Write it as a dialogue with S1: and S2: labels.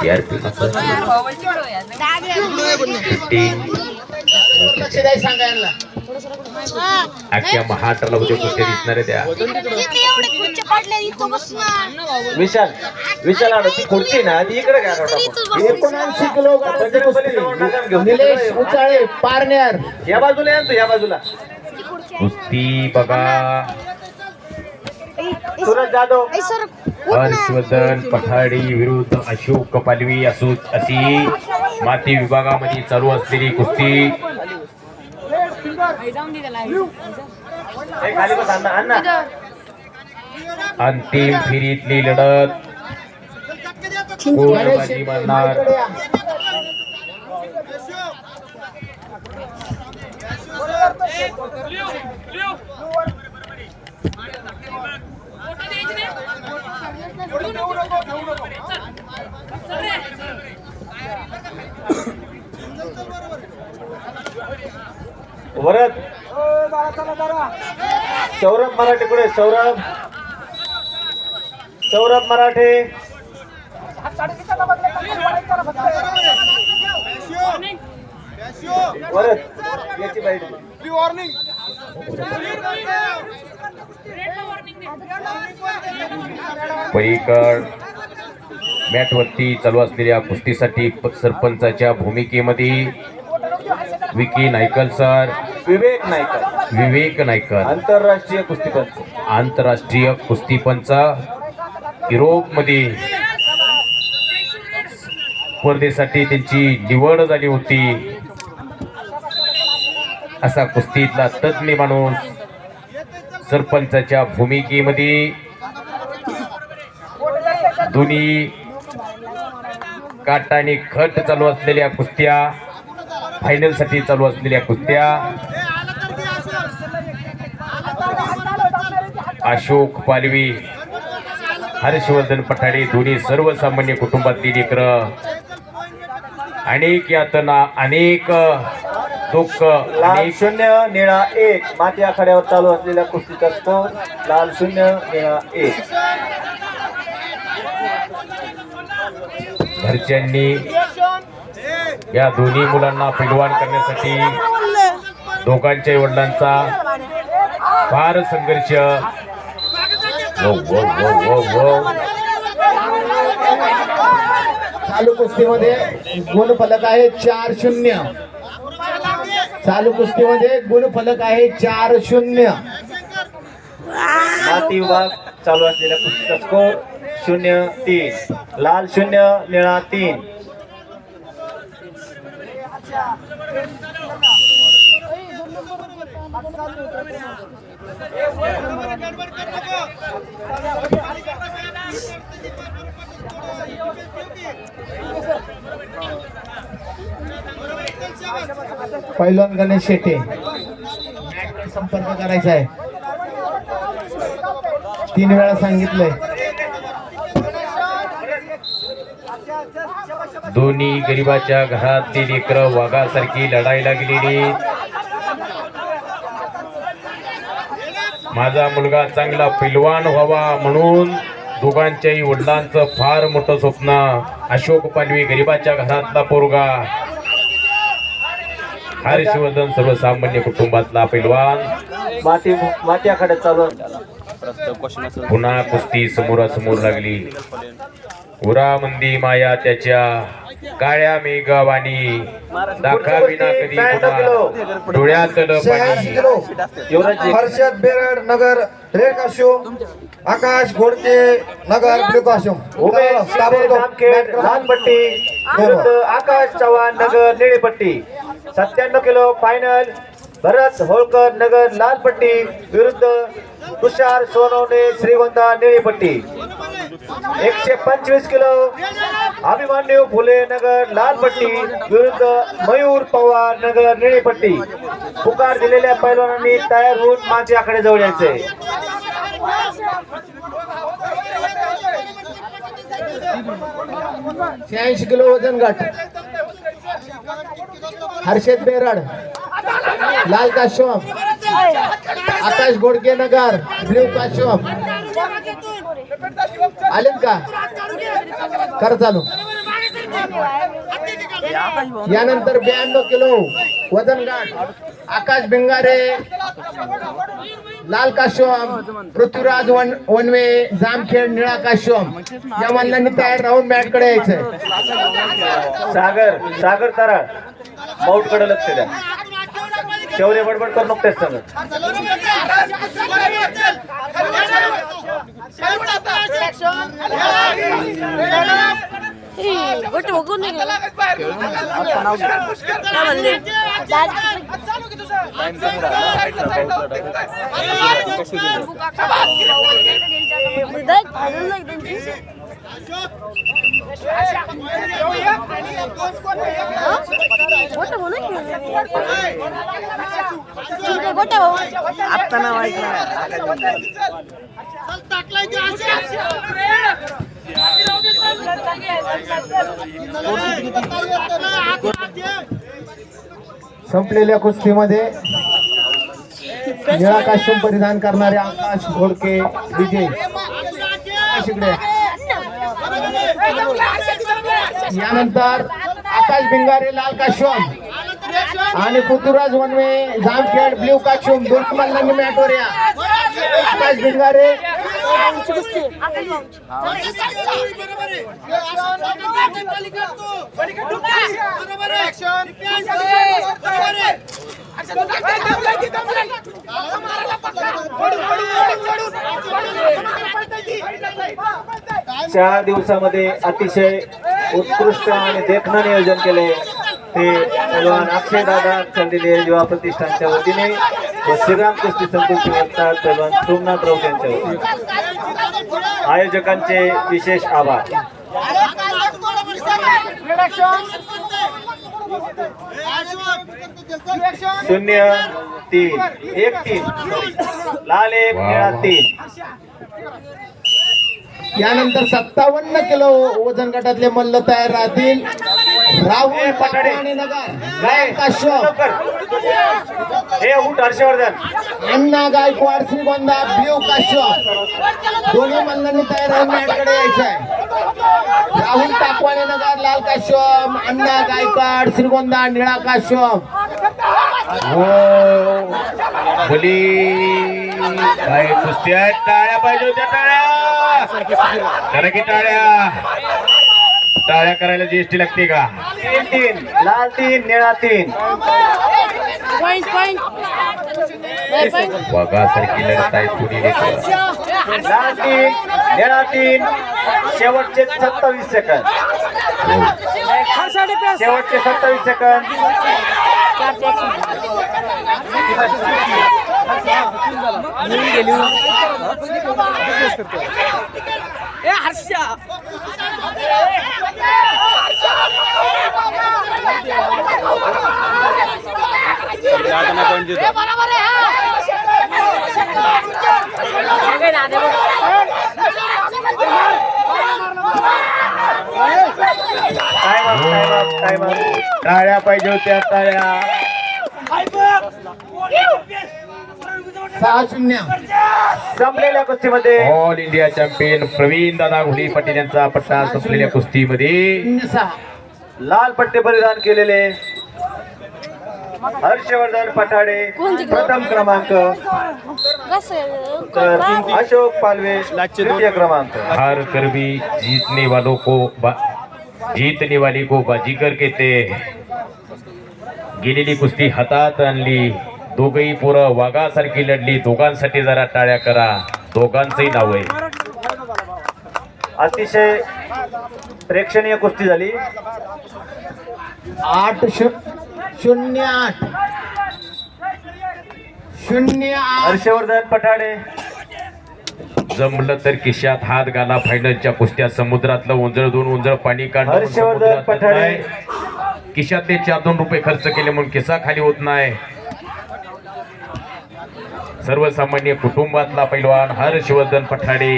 S1: TRP महाराष्ट्राला उद्या कुठे दिसणार आहे त्या
S2: विशाल विशाल आडो ती खुर्ची ना ती इकडे
S3: बस
S4: एकोणऐंशी किलो. निलेश उचाळे पारनेर.
S2: या बाजूला या या बाजूला.
S1: कुस्ती बघा.
S2: सूरज जाधव.
S1: हर्षवर्धन पठाडी विरुद्ध अशोक पालवी असो अशी माती विभागामध्ये चालू असलेली कुस्ती. अंतिम फेरीतली लढत. कोण मारणार
S2: वरद. सौरभ मराठे कुठे? सौरभ. सौरभ मराठे. वरद. याची बाईट
S1: पलीकड मॅटवरती चालू असलेल्या कुस्तीसाठी प- सरपंचाच्या भूमिकेमध्ये विकी नायकल सर.
S2: विवेक नायकर.
S1: विवेक नायकर.
S2: आंतरराष्ट्रीय कुस्तीपंच
S1: आंतरराष्ट्रीय कुस्तीपंच युरोपमध्ये स्पर्धेसाठी त्यांची निवड झाली होती. असा कुस्तीतला तज्ज्ञ माणूस सरपंचाच्या भूमिकेमध्ये दोन्ही काट आणि खट चालू असलेल्या कुस्त्या फायनलसाठी चालू असलेल्या कुस्त्या अशोक पालवी हर्षवर्धन पठाडे दोन्ही सर्वसामान्य कुटुंबातली लेकरं. अनेक यातना अनेक दुःख
S2: लाल शून्य निळा एक. माती आखाड्यावर चालू असलेल्या कुस्तीचा स्कोर लाल शून्य निळा एक.
S1: घरच्यांनी या दोन्ही मुलांना पैलवान करण्यासाठी दोघांच्या वडिलांचा फार संघर्ष. वो, वो, वो.
S4: चालू कुस्तीमध्ये गुणफलक आहे चार शून्य. चालू कुस्तीमध्ये गुणफलक आहे चार शून्य.
S2: माती विभाग चालू असलेल्या कुस्तीचा स्कोर शून्य तीन. लाल शून्य निळा तीन.
S4: पैलवान गणेश शेटे संपर्क करायचा आहे. तीन वेळा सांगितलंय.
S1: दोन्ही गरिबाच्या घरातील लेकर वाघासारखी लढायला गेलेली माझा मुलगा चांगला पैलवान व्हावा म्हणून दोघांच्याही वडिलांचं फार मोठं स्वप्न. अशोक पालवी गरिबाच्या घरातला पोरगा. हर्षवर्धन सर्वसामान्य कुटुंबातला पैलवान.
S2: माती चालू
S1: पुन्हा कुस्ती समोरासमोर लागली. उरामंदी माया त्याच्या काळ्या मेघवाणी दाखाविना कधी पुन्हा डोळ्यातलं पाणी.
S4: हर्षद बेरड नगर रेड काशोम आकाश घोडके नगर
S2: जामखेड लालपट्टी विरुद्ध आकाश चव्हाण नगर निळीपट्टी सत्त्याण्णव किलो फायनल भरत होळकर नगर लालपट्टी विरुद्ध तुषार सोनवणे श्रीगोंदा निळीपट्टी. एकशे पंचवीस किलो. अभिमान्यू फुले नगर लालपट्टी विरुद्ध मयूर पवार नगर निळीपट्टी. पुकार दिलेल्या पैलवानांनी तयार होऊन माझे आकडे जवळ यायचे
S4: शहाऐंशी किलो वजन गाठ. हर्षद बेराड. लाल costume Akash Godke Nagar blue costume. आलेत का?
S5: कर चालू. यानंतर ब्याण्णव किलो वजन गाठ. आकाश भिंगारे लाल काश्यम पृथ्वीराज वन वनवे जामखेड निळा काश्यम या मल्लांनी तयार राहून मॅटकडे यायचंय.
S2: सागर सागर तारा माउटकडे लक्ष द्या. शेवरे बडबड करू नको तेच सांगत
S3: बघून
S6: आता नाव
S5: संपलेल्या कुस्तीमध्ये निळा काश्यम परिधान करणारे आकाश घोडके विजय. यानंतर आकाश भिंगारे लाल काश्यम आणि पृथ्वीराज वनवे जामखेड ब्ल्यू काश्यम दोन नंदी मॅटोरिया. आकाश भिंगारे.
S2: चार दिवसामध्ये अतिशय उत्कृष्ट आणि देखणं नियोजन केले ते पैलवान अक्षय दादा चंदिले युवा प्रतिष्ठानच्या वतीने व श्रीराम कुस्ती संकुल संस्था पैलवान सोमनाथ राऊत यांच्या वतीने आयोजकांचे विशेष आभार. शून्य तीन एक तीन. लाल एक निळा तीन.
S5: यानंतर सत्तावन्न किलो वजन गटातले मल्ल तयार राहतील. राहुल पठाणे नगर.
S2: हे उठ हर्षवर्धन.
S5: अण्णा गायकवाड श्रीगोंदा ब्ल्यू काश्यम दोन्ही मल्लांनी तयार राहून मॅटकडे यायचं आहे राहुल टाकवाने नगर लाल काश्यम अण्णा गायकवाड श्रीगोंदा निळा काश्यम
S1: हो. काय कुस्त्या टाळ्या पाहिजे होत्या टाळ्या. की टाळ्या. टाळ्या करायला जीएसटी लागते का?
S2: तीन तीन. लाल तीन निळा तीन.
S3: पॉइंट पॉइंट
S1: बघा सारखी लढत आहे पुढे
S2: लाल तीन निळा तीन. शेवटचे सत्तावीस सेकंद शेवटचे सत्तावीस second time up time up
S1: टाळ्या पाहिजे होत्या टाळ्या.
S5: सहा शून्य.
S2: संपलेल्या कुस्तीमध्ये.
S1: All India champion Pravin Dada Ghuli Patil यांचा पट्टा संपलेल्या कुस्तीमध्ये.
S2: लाल पट्टे परिधान केलेले. हर्षवर्धन पठाडे प्रथम क्रमांक. तर अशोक पालवे तृतीय क्रमांक.
S1: हार कर भी जीतने वालों को बा- जीतने वाली को बाजीगर कहते गेलेली कुस्ती हातात आणली. दोघही पोरं वाघासारखी लढली. दोघांसाठी जरा टाळ्या करा. दोघांचंही नाव आहे.
S2: अतिशय प्रेक्षणीय कुस्ती झाली.
S5: आठ शू- शून्य आठ. शून्य आठ.
S2: हर्षवर्धन पठाडे
S1: जमलं तर खिशात हात घाला फायनलच्या कुस्त्या समुद्रातलं उंजळ दोन उंजळ पाणी काढणं
S2: हर्षवर्धन
S1: समुद्रात
S2: पठाडे.
S1: नाही. खिशातले चार दोन रुपये खर्च केले म्हणून खिसा खाली होत नाही. सर्वसामान्य कुटुंबातला पैलवान हर्षवर्धन पठाडे